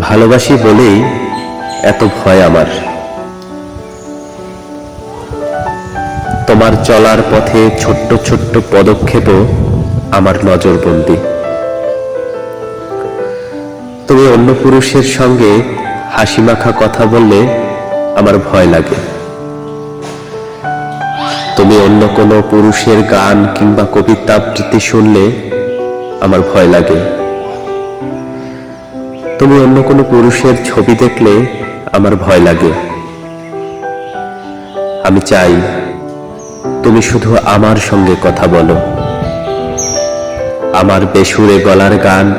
ভালোবাসি বলেই এত ভয় আমার। তোমার চলার পথে ছোট্ট ছোট্ট পদক্ষেপও আমার নজরবন্দি। তুমি অন্য পুরুষের সঙ্গে হাসি মাখা কথা বললে আমার ভয় লাগে। তুমি অন্য কোনো পুরুষের গান কিংবা কবিতা আবৃত্তি শুনলে আমার ভয় লাগে। তুমি অন্য কোনো পুরুষের ছবি দেখলে আমার ভয় লাগে। আমি চাই তুমি শুধু আমার সঙ্গে কথা বলো। আমার বেসুরে গলার গান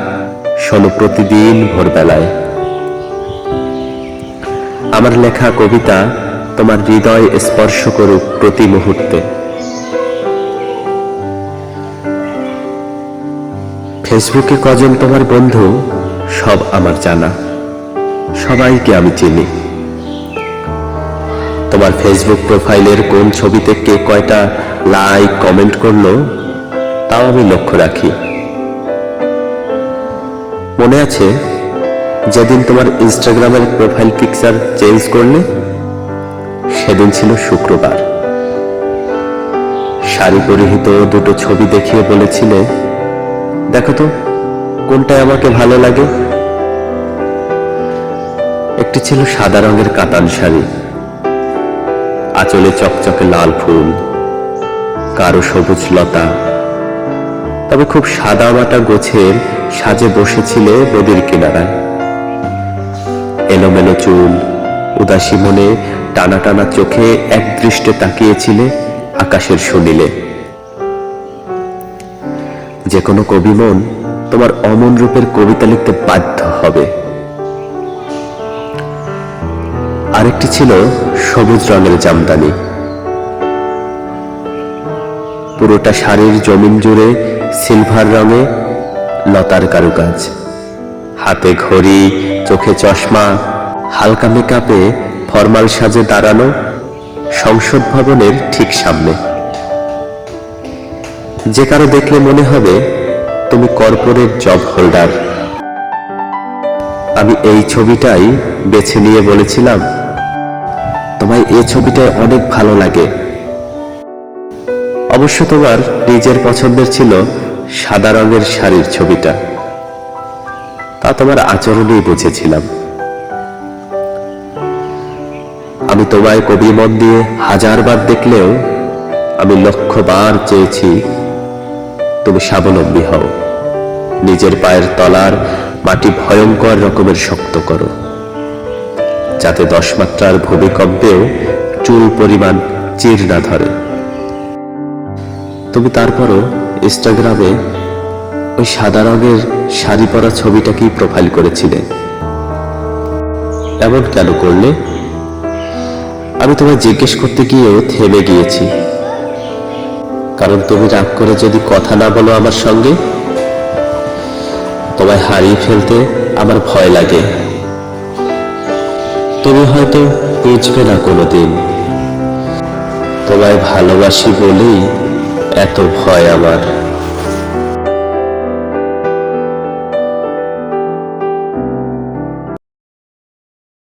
শোনো প্রতিদিন ভোরবেলায়। আমার লেখা কবিতা তোমার হৃদয় স্পর্শ করুক প্রতি মুহূর্তে। ফেসবুকে কজন তোমার বন্ধু সব আমার জানা। সবাইকে আমি চিনি। তোমার ফেসবুক প্রোফাইলের কোন ছবিতে কে কয়টা লাইক কমেন্ট করল, তাও আমি লক্ষ্য রাখি। মনে আছে, যেদিন তোমার ইনস্টাগ্রামের প্রোফাইল পিকচার চেঞ্জ করলে, সেদিন ছিল শুক্রবার। শাড়ি পরিহিত দুটো ছবি দেখিয়ে বলেছিলে, দেখো তো কোনটায় আমাকে ভালো লাগে? একটি ছিল সাদা রঙের কাতান শাড়ি, আঁচলে চকচকে লাল ফুল, কারও সবুজ লতা। তবে খুব সাদা মাটা গোছের সাজে বসেছিলে নদীর কিনারায়। এলোমেলো চুল, উদাসী মনে টানা টানা চোখে এক দৃষ্টে তাকিয়েছিলে আকাশের সুনীলে। যে কোনো কবি মন তোমার অমন রূপের কবিতা লিখতে বাধ্য হবে। আরেকটি ছিল সবুজ রঙের জামদানি। পুরোটা শাড়ির জমিন জুড়ে সিলভার রঙে লতার কারুকাজ। হাতে ঘড়ি, চোখে চশমা, হালকা মেকআপে ফরমাল সাজে দাঁড়ানো সংসদ ভবনের ঠিক সামনে। যে কারও দেখলে মনে হবে তুমি কর্পোরেট জব হোল্ডার আমি এই ছবিটাই বেছে নিয়ে বলেছিলাম। তোমায় এই ছবিটায় অনেক ভালো লাগে। অবশ্য তোমার নিজের পছন্দের ছিল সাদা রঙের শাড়ির ছবিটা। তা তোমার আচরণেই বুঝেছিলাম। আমি তোমায় কবি মন দিয়ে হাজারবার দেখলেও আমি লক্ষবার চেয়েছি তুমি স্বাবলম্বী হও। নিজের পায়ের তলার মাটি ভয়ঙ্কর রকমের শক্ত করো। যাতে দশ মাত্রার ভূমিকম্পেও চুল পরিমাণ চির না ধরে। তুমি তারপরও ইনস্টাগ্রামে ওই সাদা রঙের শাড়ি পরা ছবিটাকেই প্রোফাইল করেছিলে। এমন কেন করলে? আমি তোমায় জিজ্ঞেস করতে গিয়েও থেমে গিয়েছি। কারণ তুমি রাগ করে যদি কথা না বলো আমার সঙ্গে, তোমায় হারিয়ে ফেলতে আমার ভয় লাগে। তুমি হয়তো বুঝবে না কোনোদিন। তোমায় ভালোবাসি বলেই এত ভয় আমার।